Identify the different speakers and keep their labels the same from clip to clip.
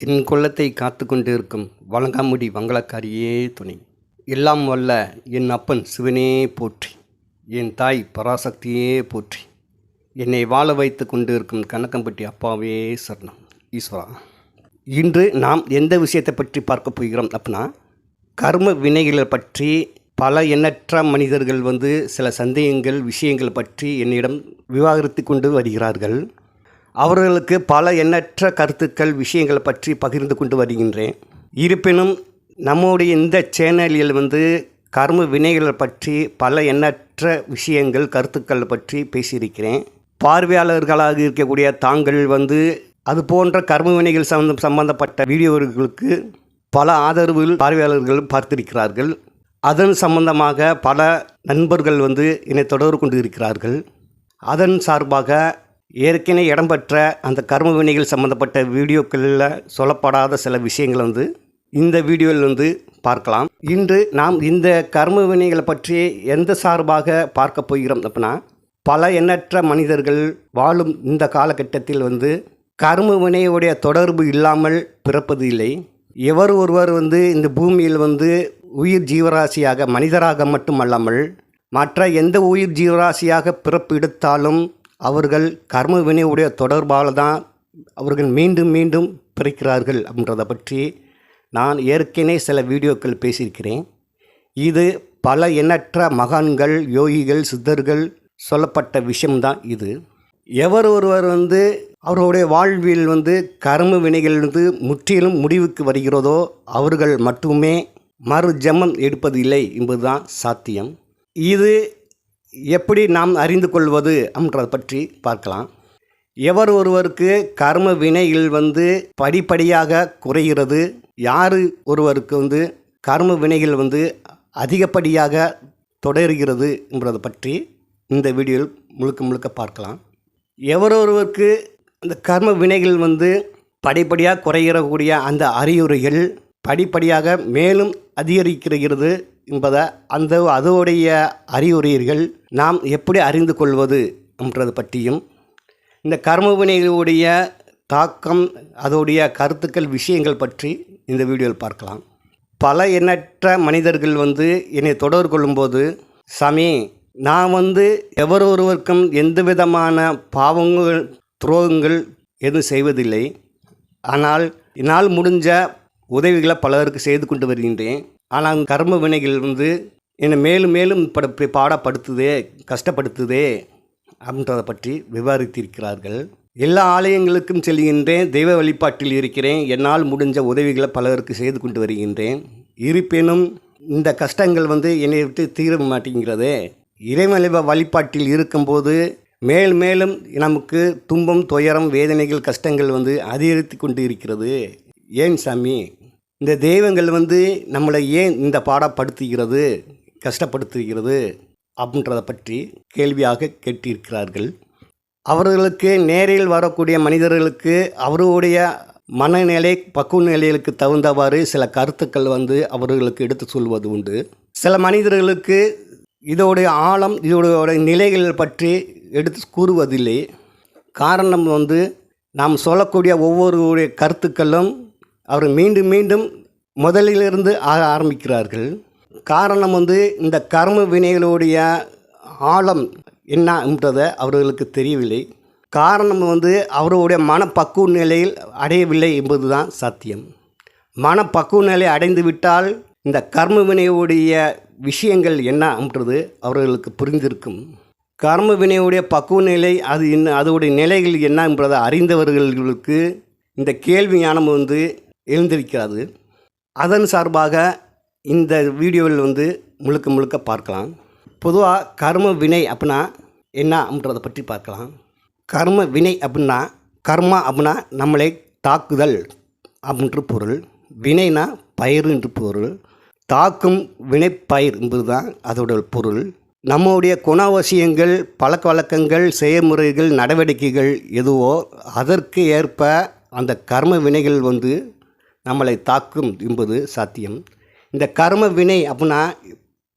Speaker 1: என் குள்ளத்தை காத்து கொண்டிருக்கும் வழங்காமுடி வங்களக்காரியே துணை. எல்லாம் வல்ல என் அப்பன் சிவனே போற்றி. என் தாய் பராசக்தியே போற்றி. என்னை வாழ வைத்து கொண்டிருக்கும் கணக்கம்பட்டி அப்பாவே சரணம். ஈஸ்வரா. இன்று நாம் எந்த விஷயத்தை பற்றி பார்க்க போகிறோம் அப்படின்னா கர்ம வினைகளை பற்றி பல எண்ணற்ற மனிதர்கள் வந்து சில சந்தேகங்கள் விஷயங்கள் பற்றி என்னிடம் விவாகரித்து கொண்டு வருகிறார்கள். அவர்களுக்கு பல எண்ணற்ற கருத்துக்கள் விஷயங்களை பற்றி பகிர்ந்து கொண்டு வருகின்றேன். இருப்பினும் நம்முடைய இந்த சேனலில் வந்து கர்ம வினைகளை பற்றி பல எண்ணற்ற விஷயங்கள் கருத்துக்கள் பற்றி பேசியிருக்கிறேன். பார்வையாளர்களாக இருக்கக்கூடிய தாங்கள் வந்து அது போன்ற கர்ம வினைகள் சம்பந்தம் சம்பந்தப்பட்ட வீடியோர்களுக்கு பல ஆதரவு பார்வையாளர்கள் பார்த்திருக்கிறார்கள். அதன் சம்பந்தமாக பல நண்பர்கள் வந்து என்னை தொடர்பு கொண்டு இருக்கிறார்கள் அதன் சார்பாக ஏற்கனவே இடம்பெற்ற அந்த கர்ம வினைகள் சம்மந்தப்பட்ட வீடியோக்களில் சொல்லப்படாத சில விஷயங்கள் வந்து இந்த வீடியோவில் வந்து பார்க்கலாம். இன்று நாம் இந்த கர்ம வினைகளை பற்றி எந்த சார்பாக பார்க்க போகிறோம் அப்படின்னா பல எண்ணற்ற மனிதர்கள் வாழும் இந்த காலகட்டத்தில் வந்து கர்ம வினையுடைய தொடர்பு இல்லாமல் பிறப்பது இல்லை. எவர் ஒருவர் வந்து இந்த பூமியில் வந்து உயிர் ஜீவராசியாக மனிதராக மட்டுமல்லாமல் மற்ற எந்த உயிர் ஜீவராசியாக பிறப்பு எடுத்தாலும் அவர்கள் கர்ம வினையுடைய தொடர்பால் தான் அவர்கள் மீண்டும் மீண்டும் பிறக்கிறார்கள் அப்படின்றத பற்றி நான் ஏற்கனவே சில வீடியோக்கள் பேசியிருக்கிறேன். இது பல எண்ணற்ற மகான்கள் யோகிகள் சித்தர்கள் சொல்லப்பட்ட விஷயம்தான் இது. எவர் ஒருவர் வந்து அவர்களுடைய வாழ்வில் வந்து கர்ம வினைகளிலிருந்து முற்றிலும் முடிவுக்கு வருகிறதோ அவர்கள் மட்டுமே மறு ஜமம் எடுப்பது இல்லை என்பதுதான் சாத்தியம். இது எப்படி நாம் அறிந்து கொள்வது அப்படின்றத பற்றி பார்க்கலாம். எவர் ஒருவருக்கு கர்ம வினைகள் வந்து படிப்படியாக குறைகிறது யார் ஒருவருக்கு வந்து கர்ம வினைகள் வந்து அதிகப்படியாக தொடர்கிறது என்பதை பற்றி இந்த வீடியோவில் முழுக்க முழுக்க பார்க்கலாம். எவரொருவருக்கு அந்த இந்த கர்ம வினைகள் வந்து படிப்படியாக குறைகிறக்கூடிய அந்த அறிகுறிகள் படிப்படியாக மேலும் அதிகரிக்கிறது என்பதை அந்த அதோடைய அறிகுறிகள் நாம் எப்படி அறிந்து கொள்வது என்றது பற்றியும் இந்த கர்மவினைகளுடைய தாக்கம் அதோடைய கருத்துக்கள் விஷயங்கள் பற்றி இந்த வீடியோவில் பார்க்கலாம். பல எண்ணற்ற மனிதர்கள் வந்து என்னை தொடர்பு கொள்ளும்போது சாமி நான் வந்து எவர் ஒருவருக்கும் எந்த விதமான பாவங்கள் துரோகங்கள் எதுவும் செய்வதில்லை. ஆனால் என்னால் முடிஞ்ச உதவிகளை பலருக்கு செய்து கொண்டு வருகின்றேன். ஆனால் கர்ம வினைகள் வந்து என்னை மேலும் மேலும் பட பாடப்படுத்துதே கஷ்டப்படுத்துதே அப்படின்றத பற்றி விவாதித்திருக்கிறார்கள் எல்லா ஆலயங்களுக்கும் செல்கின்றேன் தெய்வ வழிபாட்டில் இருக்கிறேன் என்னால் முடிஞ்ச உதவிகளை பலருக்கு செய்து கொண்டு வருகின்றேன். இருப்பினும் இந்த கஷ்டங்கள் வந்து என்னை விட்டு தீர மாட்டேங்கிறதே. இறைமலை வழிபாட்டில் இருக்கும்போது மேல் மேலும் நமக்கு துன்பம் துயரம் வேதனைகள் கஷ்டங்கள் வந்து அதிகரித்து கொண்டு இருக்கிறது. ஏன் சாமி? இந்த தெய்வங்கள் வந்து நம்மளை ஏன் இந்த பாடப்படுத்துகிறது கஷ்டப்படுத்துகிறது அப்படின்றத பற்றி கேள்வியாக கேட்டிருக்கிறார்கள். அவர்களுக்கு நேரில் வரக்கூடிய மனிதர்களுக்கு அவருடைய மனநிலை பக்குவ நிலைகளுக்கு தகுந்தவாறு சில கருத்துக்கள் வந்து அவர்களுக்கு எடுத்து சொல்வது உண்டு. சில மனிதர்களுக்கு இதோடைய ஆழம் இதோடைய நிலைகள் பற்றி எடுத்து கூறுவதில்லை. காரணம் வந்து நாம் சொல்லக்கூடிய ஒவ்வொருடைய கருத்துக்களும் அவர் மீண்டும் மீண்டும் முதலிலிருந்து ஆக ஆரம்பிக்கிறார்கள். காரணம் வந்து இந்த கர்ம வினைகளுடைய ஆழம் என்னன்றதை அவர்களுக்கு தெரியவில்லை. காரணம் வந்து அவருடைய மனப்பக்குவ நிலையில் அடையவில்லை என்பதுதான் சத்தியம். மனப்பக்குவ நிலை அடைந்து விட்டால் இந்த கர்ம வினையுடைய விஷயங்கள் என்னன்றது அவர்களுக்கு புரிந்திருக்கும். கர்ம வினையுடைய பக்குவ நிலை அது இன்னும் அதோடைய நிலைகள் என்ன என்பதை அறிந்தவர்களுக்கு இந்த கேள்வி ஞானம் வந்து எழுந்திருக்கிறது. அதன் சார்பாக இந்த வீடியோவில் வந்து முழுக்க முழுக்க பார்க்கலாம். பொதுவாக கர்ம வினை அப்படின்னா என்னன்றதை பற்றி பார்க்கலாம். கர்ம வினை அப்படின்னா கர்மா அப்படின்னா நம்மளை தாக்குதல் அப்படின்ற பொருள். வினைனா பயிர் என்று பொருள். தாக்கும் வினைப்பயிர் என்பது தான் அதோட பொருள். நம்முடைய குணாவசியங்கள் பழக்க வழக்கங்கள் செயல்முறைகள் நடவடிக்கைகள் எதுவோ அதற்கு ஏற்ப அந்த கர்ம வினைகள் வந்து நம்மளை தாக்கும் என்பது சாத்தியம். இந்த கர்ம வினை அப்படின்னா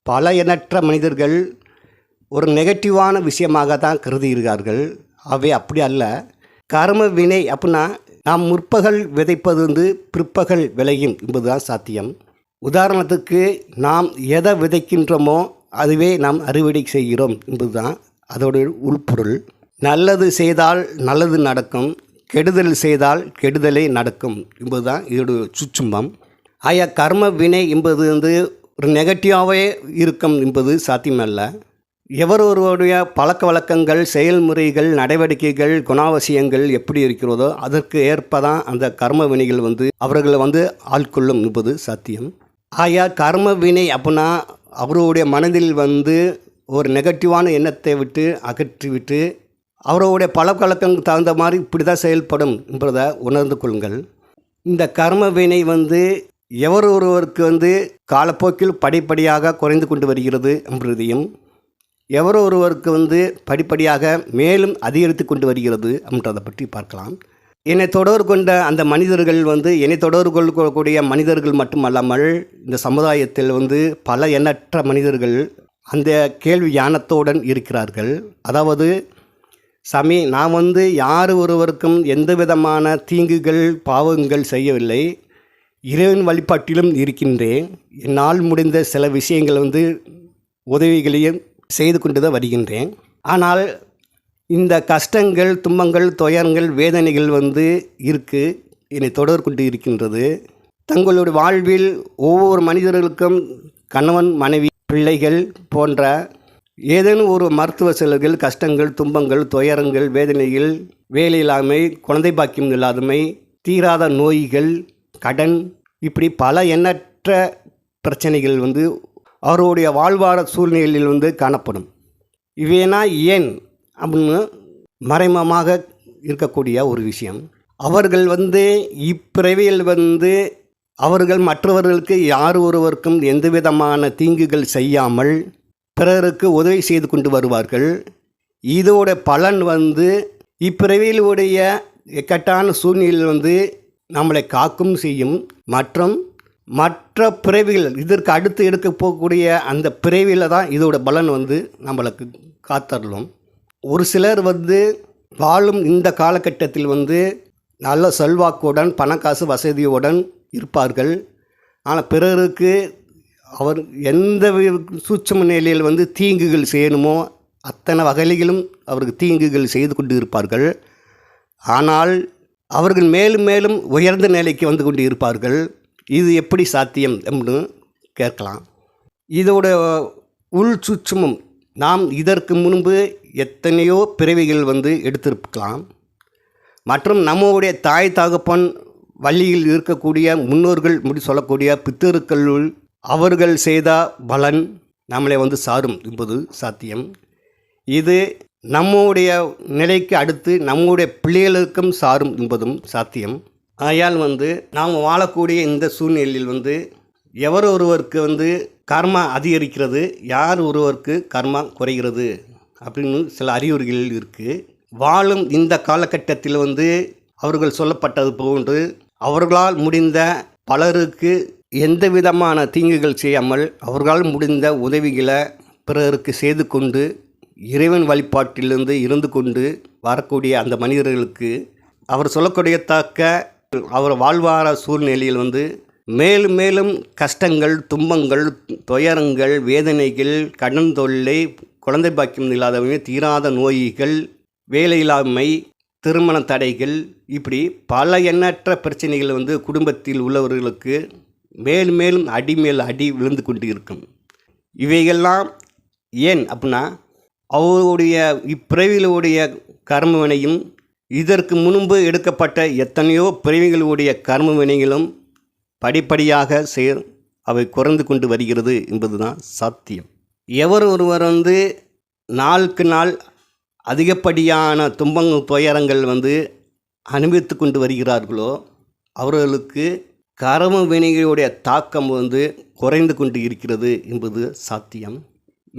Speaker 1: பல எண்ணற்ற மனிதர்கள் ஒரு நெகட்டிவான விஷயமாக தான் கருதுகிறார்கள். அவை அப்படி அல்ல. கர்ம வினை அப்படின்னா நாம் முற்பகல் விதைப்பது வந்து பிற்பகல் விளையும் என்பதுதான் சாத்தியம். உதாரணத்துக்கு நாம் எதை விதைக்கின்றோமோ அதுவே நாம் அறுவடை செய்கிறோம் என்பதுதான் அதோட உள்பொருள். நல்லது செய்தால் நல்லது நடக்கும். கெடுதல் செய்தால் கெடுதலே நடக்கும். என்பதுதான் இதோட சுச்சும்பம். ஆயா கர்ம வினை என்பது வந்து ஒரு நெகட்டிவாகவே இருக்கும் என்பது சாத்தியமல்ல. எவர் ஒருவருடைய பழக்க வழக்கங்கள் செயல்முறைகள் நடவடிக்கைகள் குணாவசியங்கள் எப்படி இருக்கிறதோ அதற்கு ஏற்ப தான் அந்த கர்ம வினைகள் வந்து அவர்களை வந்து ஆட்கொள்ளும் என்பது சாத்தியம். ஆயா கர்ம வினை அப்படின்னா அவருடைய மனதில் வந்து ஒரு நெகட்டிவான எண்ணத்தை விட்டு அகற்றிவிட்டு அவருடைய பழக்கழக்கம் தகுந்த மாதிரி இப்படி தான் செயல்படும் என்பதை உணர்ந்து கொள்ளுங்கள். இந்த கர்ம வினை வந்து எவர் ஒருவருக்கு வந்து காலப்போக்கில் படிப்படியாக குறைந்து கொண்டு வருகிறது என்பதையும் எவர் ஒருவருக்கு வந்து படிப்படியாக மேலும் அதிகரித்து கொண்டு வருகிறது அப்படின்றதை பற்றி பார்க்கலாம். என்னை தொடர்பு கொண்ட அந்த மனிதர்கள் வந்து என்னை தொடர்பு கொள்ளக்கூடிய மனிதர்கள் மட்டுமல்லாமல் இந்த சமுதாயத்தில் வந்து பல எண்ணற்ற மனிதர்கள் அந்த கேள்வி ஞானத்துடன் இருக்கிறார்கள். அதாவது சாமி நான் வந்து யார் ஒருவருக்கும் எந்த விதமான தீங்குகள் பாவங்கள் செய்யவில்லை. இறைவன் வழிபாட்டிலும் இருக்கின்றேன். என்னால் முடிந்த சில விஷயங்கள் வந்து உதவிகளையும் செய்து கொண்டு தான் வருகின்றேன். ஆனால் இந்த கஷ்டங்கள் துன்பங்கள் துயரங்கள் வேதனைகள் வந்து இருக்குது என்னை தொடர் கொண்டு இருக்கின்றது. தங்களுடைய வாழ்வில் ஒவ்வொரு மனிதர்களுக்கும் கணவன் மனைவி பிள்ளைகள் போன்ற ஏதேனும் ஒரு மருத்துவ செலவுகள் கஷ்டங்கள் துன்பங்கள் துயரங்கள் வேதனைகள் வேலையில்லாமை குழந்தை பாக்கியம் இல்லாதமை தீராத நோய்கள் கடன் இப்படி பல எண்ணற்ற பிரச்சனைகள் வந்து அவருடைய வாழ்வார சூழ்நிலையில் வந்து காணப்படும். இவையனா ஏன் அப்படின்னு மறைமமாக இருக்கக்கூடிய ஒரு விஷயம். அவர்கள் வந்து இப்பிறவியில் வந்து அவர்கள் மற்றவர்களுக்கு யார் ஒருவருக்கும் எந்த விதமான தீங்குகள் செய்யாமல் பிறருக்கு உதவி செய்து கொண்டு வருவார்கள். இதோட பலன் வந்து இப்பிறவியிலுடைய இக்கட்டான சூழ்நிலையில் வந்து நம்மளை காக்கும் செய்யும். மற்றும் மற்ற பிறவிகள் இதற்கு அடுத்து எடுக்க போகக்கூடிய அந்த பிறவியில் தான் இதோட பலன் வந்து நம்மளுக்கு காத்தரலும் ஒரு சிலர் வந்து வாழும் இந்த காலகட்டத்தில் வந்து நல்ல செல்வாக்குடன் பணக்காசு வசதியுடன் இருப்பார்கள். ஆனால் பிறருக்கு அவர் எந்த சூட்சம சூட்சும நிலையில் வந்து தீங்குகள் செய்யணுமோ அத்தனை வகையிலும் அவருக்கு தீங்குகள் செய்து கொண்டு இருப்பார்கள் ஆனால் அவர்கள் மேலும் மேலும் உயர்ந்த நிலைக்கு வந்து கொண்டு இருப்பார்கள் இது எப்படி சாத்தியம் என்று கேட்கலாம். இதோட உள் சுற்றுமும் நாம் இதற்கு முன்பு எத்தனையோ பிறவிகள் வந்து எடுத்திருக்கலாம். மற்றும் நம்முடைய தாய் தகப்பன் வழியில் இருக்கக்கூடிய முன்னோர்கள் முடி சொல்லக்கூடிய பித்தருக்களுள் அவர்கள் செய்த பலன் நம்மளை வந்து சாரும் என்பது சாத்தியம். இது நம்முடைய நிலைக்கு அடுத்து நம்முடைய பிள்ளைகளுக்கும் சாரும் என்பதும் சாத்தியம். ஆயால் வந்து நாம் வாழக்கூடிய இந்த சூழ்நிலையில் வந்து எவர் ஒருவருக்கு வந்து கர்மா அதிகரிக்கிறது யார் ஒருவருக்கு கர்மா குறைகிறது அப்படின்னு சில அறிகுறிகள் இருக்குது வாழும் இந்த காலகட்டத்தில் வந்து அவர்கள் சொல்லப்பட்டது போன்று அவர்களால் முடிந்த பலருக்கு எந்த விதமான தீங்குகள் செய்யாமல் அவர்களால் முடிந்த உதவிகளை பிறருக்கு செய்து கொண்டு இறைவன் வழிபாட்டிலிருந்து இருந்து கொண்டு வரக்கூடிய அந்த மனிதர்களுக்கு அவர் சொல்லக்கூடிய தாக்க அவர் வாழ்வார சூழ்நிலையில் வந்து மேலும் மேலும் கஷ்டங்கள் துன்பங்கள் துயரங்கள் வேதனைகள் கடன் தொல்லை குழந்தை பாக்கியம் இல்லாதவங்க தீராத நோய்கள் வேலையில்லாமை திருமண தடைகள் இப்படி பல எண்ணற்ற பிரச்சனைகள் வந்து குடும்பத்தில் உள்ளவர்களுக்கு மேலும் மேலும் அடி மேல் அடி விழுந்து கொண்டு இருக்கும் இவைகள்லாம் ஏன் அப்படின்னா அவருடைய இப்பிறவிகளுடைய கர்மவினையும் இதற்கு முன்பு எடுக்கப்பட்ட எத்தனையோ பிறவிகளுடைய கர்ம வினைகளும் படிப்படியாக சேர் அவை குறைந்து கொண்டு வருகிறது என்பதுதான் சாத்தியம். எவர் ஒருவர் வந்து நாளுக்கு நாள் அதிகப்படியான துன்பங்கள் துயரங்கள் வந்து அனுபவித்து கொண்டு வருகிறார்களோ அவர்களுக்கு கரம வினைகளுடைய தாக்கம் வந்து குறைந்து கொண்டு இருக்கிறது என்பது சாத்தியம்.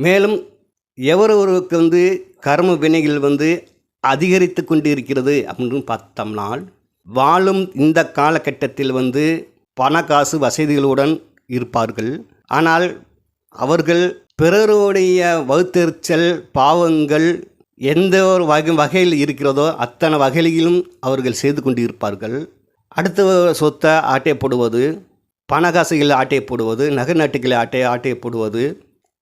Speaker 1: மேலும் எவரொருவருக்கு வந்து கர்ம வினைகள் வந்து அதிகரித்து கொண்டு இருக்கிறது அப்படின்னு பார்த்தோம்னால் வாழும் இந்த காலகட்டத்தில் வந்து பண காசு வசதிகளுடன் இருப்பார்கள். ஆனால் அவர்கள் பிறருடைய வகுத்தெரிச்சல் பாவங்கள் எந்த ஒரு வகை வகையில் இருக்கிறதோ அத்தனை வகையிலும் அவர்கள் செய்து கொண்டு இருப்பார்கள் அடுத்த சொத்தை ஆட்டை போடுவது பணகாசுகளில் ஆட்டை போடுவது நகை நாட்டுகளை ஆட்டை ஆட்டை போடுவது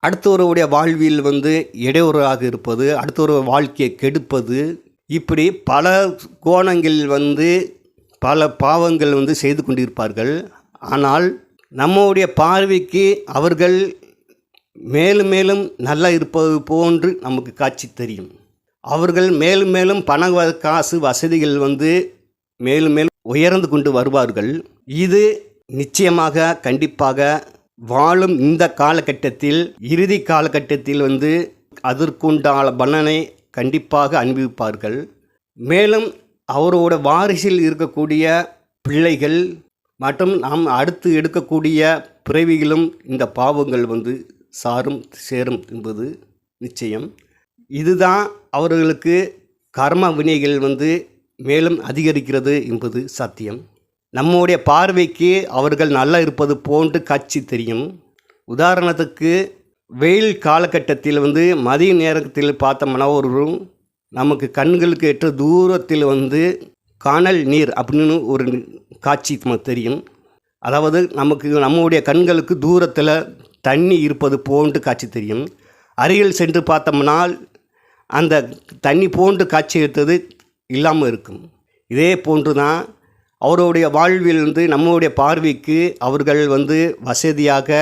Speaker 1: அடுத்தவருடைய வாழ்வில் வந்து இடையூறாக இருப்பது அடுத்தவர் வாழ்க்கையை கெடுப்பது இப்படி பல கோணங்களில் வந்து பல பாவங்கள் வந்து செய்து கொண்டிருப்பார்கள். ஆனால் நம்முடைய பார்வைக்கு அவர்கள் மேலும் மேலும் நல்லா இருப்பது போன்று நமக்கு காட்சி தெரியும். அவர்கள் மேலும் மேலும் பண காசு வசதிகள் வந்து மேலும் மேலும் உயர்ந்து கொண்டு வருவார்கள். இது நிச்சயமாக கண்டிப்பாக வாழும் இந்த காலகட்டத்தில் இறுதி காலகட்டத்தில் வந்து அதற்குண்டான பலனை கண்டிப்பாக அனுபவிப்பார்கள். மேலும் அவரோட வாரிசில் இருக்கக்கூடிய பிள்ளைகள் மற்றும் நாம் அடுத்து எடுக்கக்கூடிய பிறவிகளும் இந்த பாவங்கள் வந்து சாரும் சேரும் என்பது நிச்சயம். இதுதான் அவர்களுக்கு கர்ம வினைகள் வந்து மேலும் அதிகரிக்கிறது என்பது சத்தியம். நம்முடைய பார்வைக்கு அவர்கள் நல்லா இருப்பது போன்று காட்சி தெரியும். உதாரணத்துக்கு வெயில் காலகட்டத்தில் வந்து மதிய நேரத்தில் பார்த்தோம்னா ஒரு நமக்கு கண்களுக்கு ஏற்ற தூரத்தில் வந்து காணல் நீர் அப்படின்னு ஒரு காட்சி நமக்கு தெரியும். அதாவது நமக்கு நம்முடைய கண்களுக்கு தூரத்தில் தண்ணி இருப்பது போன்று காட்சி தெரியும். அருகில் சென்று பார்த்தோம்னால் அந்த தண்ணி போன்று காட்சி எடுத்தது இல்லாமல் இருக்கும். இதே போன்று தான் அவருடைய வாழ்வில் வந்து நம்முடைய பார்வைக்கு அவர்கள் வந்து வசதியாக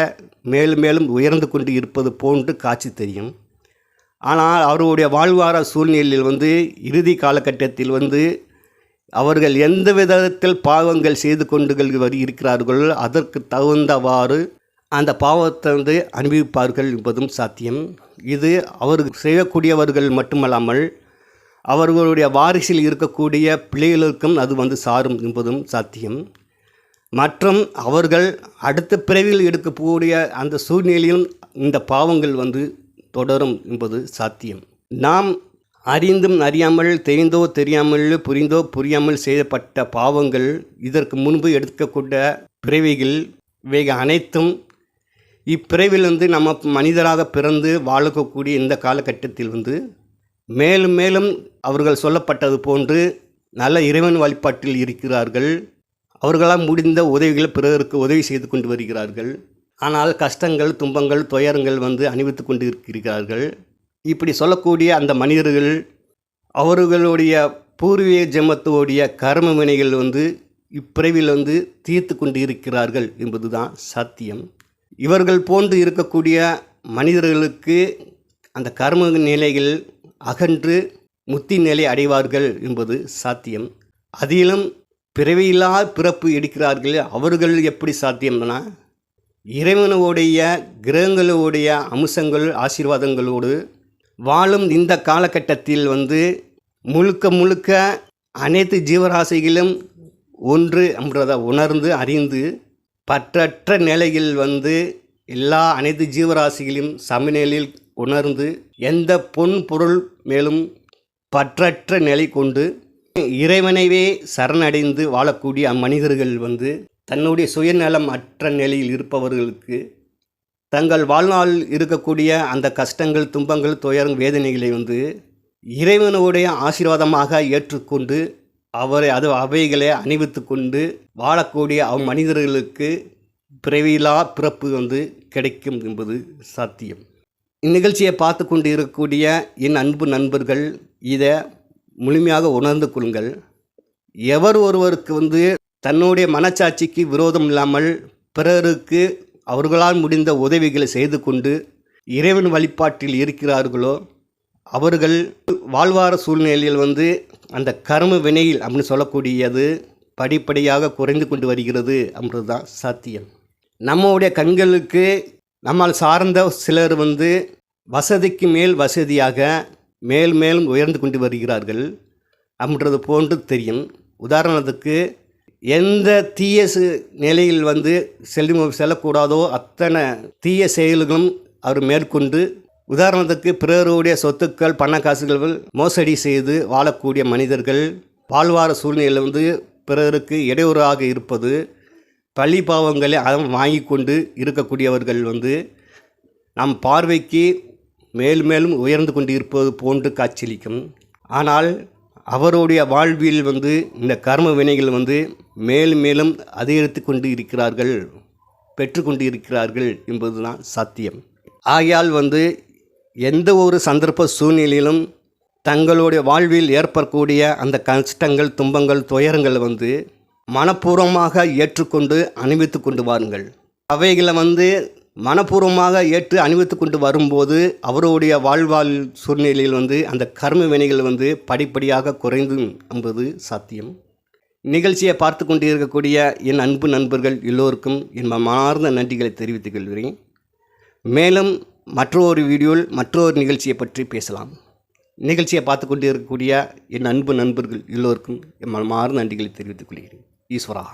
Speaker 1: மேலும் மேலும் உயர்ந்து கொண்டு இருப்பது போன்று காட்சி தெரியும். ஆனால் அவருடைய வாழ்வார சூழ்நிலையில் வந்து இறுதி காலகட்டத்தில் வந்து அவர்கள் எந்த விதத்தில் பாவங்கள் செய்து கொண்டு வரு இருக்கிறார்களோ அதற்கு தகுந்தவாறு அந்த பாவத்தை வந்து அனுபவிப்பார்கள் என்பதும் சாத்தியம். இது அவர்கள் செய்யக்கூடியவர்கள் மட்டுமல்லாமல் அவர்களுடைய வாரிசில் இருக்கக்கூடிய பிள்ளைகளுக்கும் அது வந்து சாரும் என்பதும் சாத்தியம். மற்றும் அவர்கள் அடுத்த பிறவியில் எடுக்கக்கூடிய அந்த சூழ்நிலையிலும் இந்த பாவங்கள் வந்து தொடரும் என்பது சாத்தியம். நாம் அறிந்தும் அறியாமல் தெரிந்தோ தெரியாமல் புரிந்தோ புரியாமல் செய்யப்பட்ட பாவங்கள் இதற்கு முன்பு எடுக்கக்கூடிய பிறவிகள் இவைகள் அனைத்தும் இப்பிறவிலிருந்து நம்ம மனிதராக பிறந்து வாழக்கூடிய இந்த காலகட்டத்தில் வந்து மேலும் மேலும் அவர்கள் சொல்லப்பட்டது போன்று நல்ல இறைவன் வழிபாட்டில் இருக்கிறார்கள். அவர்களால் முடிந்த உதவிகளை பிறருக்கு உதவி செய்து கொண்டு வருகிறார்கள். ஆனால் கஷ்டங்கள் துன்பங்கள் துயரங்கள் வந்து அணிவித்து கொண்டு இருக்கிறார்கள் இப்படி சொல்லக்கூடிய அந்த மனிதர்கள் அவர்களுடைய பூர்வீக ஜெமத்துடைய கர்ம வினைகள் வந்து இப்பிறவில் வந்து தீர்த்து கொண்டு இருக்கிறார்கள் என்பதுதான் சத்தியம். இவர்கள் போன்று இருக்கக்கூடிய மனிதர்களுக்கு அந்த கர்ம நிலைகள் அகன்று முத்தி நிலை அடைவார்கள் என்பது சாத்தியம். அதிலும் பிறவியில்லா பிறப்பு எடுக்கிறார்கள். அவர்கள் எப்படி சாத்தியம்னா இறைவனுடைய கிரகங்களுடைய அம்சங்கள் ஆசீர்வாதங்களோடு வாழும் இந்த காலகட்டத்தில் வந்து முழுக்க முழுக்க அனைத்து ஜீவராசிகளும் ஒன்று என்றதை உணர்ந்து அறிந்து பற்றற்ற நிலையில் வந்து எல்லா அனைத்து ஜீவராசிகளையும் சமநிலையில் உணர்ந்து எந்த பொன் பொருள் மேலும் பற்றற்ற நிலை கொண்டு இறைவனைவே சரணடைந்து வாழக்கூடிய அம்மனிதர்கள் வந்து தன்னுடைய சுயநலம் அற்ற நிலையில் இருப்பவர்களுக்கு தங்கள் வாழ்நாளில் இருக்கக்கூடிய அந்த கஷ்டங்கள் துன்பங்கள் துயரம் வேதனைகளை வந்து இறைவனுடைய ஆசீர்வாதமாக ஏற்றுக்கொண்டு அவரை அது அவைகளை அணிவித்து கொண்டு வாழக்கூடிய அவ் மனிதர்களுக்கு பிறவியிலா பிறப்பு வந்து கிடைக்கும் என்பது சாத்தியம். இந்நிகழ்ச்சியை பார்த்து கொண்டு இருக்கக்கூடிய என் அன்பு நண்பர்கள் இதை முழுமையாக உணர்ந்து கொள்ளுங்கள். எவர் ஒருவருக்கு வந்து தன்னுடைய மனச்சாட்சிக்கு விரோதம் இல்லாமல் பிறருக்கு அவர்களால் முடிந்த உதவிகளை செய்து கொண்டு இறைவன் வழிபாட்டில் இருக்கிறார்களோ அவர்கள் வாழ்வார சூழ்நிலையில் வந்து அந்த கர்ம வினையில் அப்படின்னு சொல்லக்கூடியது படிப்படியாக குறைந்து கொண்டு வருகிறது அப்படின்றது தான் சாத்தியம். நம்முடைய கண்களுக்கு நம்மால் சார்ந்த சிலர் வந்து வசதிக்கு மேல் வசதியாக மேல் மேலும் உயர்ந்து கொண்டு வருகிறார்கள் அப்படின்றது போன்று தெரியும். உதாரணத்துக்கு எந்த தீய சு- நிலையில் வந்து செல்லும் செல்லக்கூடாதோ அத்தனை தீய செயல்களும் அவர் மேற்கொண்டு உதாரணத்துக்கு பிறருடைய சொத்துக்கள் பண காசுகள் மோசடி செய்து வாழக்கூடிய மனிதர்கள் வாழ்வார சூழ்நிலையில் வந்து பிறருக்கு இடையூறாக இருப்பது பழி பாவங்களை அவன் வாங்கி கொண்டு இருக்கக்கூடியவர்கள் வந்து நம் பார்வைக்கு மேலும் மேலும் உயர்ந்து கொண்டு இருப்பது போன்று காட்சியளிக்கும். ஆனால் அவருடைய வாழ்வில் வந்து இந்த கர்ம வினைகள் வந்து மேலும் மேலும் அதிகரித்து கொண்டு இருக்கிறார்கள் பெற்றுக்கொண்டு இருக்கிறார்கள் என்பதுதான் சத்தியம். ஆகையால் வந்து எந்த ஒரு சந்தர்ப்ப சூழ்நிலையிலும் தங்களுடைய வாழ்வில் ஏற்படக்கூடிய அந்த கஷ்டங்கள் துன்பங்கள் துயரங்களை வந்து மனப்பூர்வமாக ஏற்றுக்கொண்டு அணிவித்து கொண்டு வாருங்கள். அவைகளை வந்து மனப்பூர்வமாக ஏற்று அணிவித்து கொண்டு வரும்போது அவருடைய வாழ்வாழ் சூழ்நிலையில் வந்து அந்த கர்ம வினைகள் வந்து படிப்படியாக குறைந்து என்பது சாத்தியம். நிகழ்ச்சியை பார்த்து கொண்டு இருக்கக்கூடிய என் அன்பு நண்பர்கள் எல்லோருக்கும் என் மனார்ந்த நன்றிகளை தெரிவித்துக் கொள்கிறேன். மேலும் மற்றொரு வீடியோவில் மற்றொரு நிகழ்ச்சியை பற்றி பேசலாம். நிகழ்ச்சியை பார்த்து கொண்டு இருக்கக்கூடிய என் அன்பு நண்பர்கள் எல்லோருக்கும் என் மனமார்ந்த நன்றிகளை தெரிவித்துக் கொள்கிறேன். ஈஸ்வரா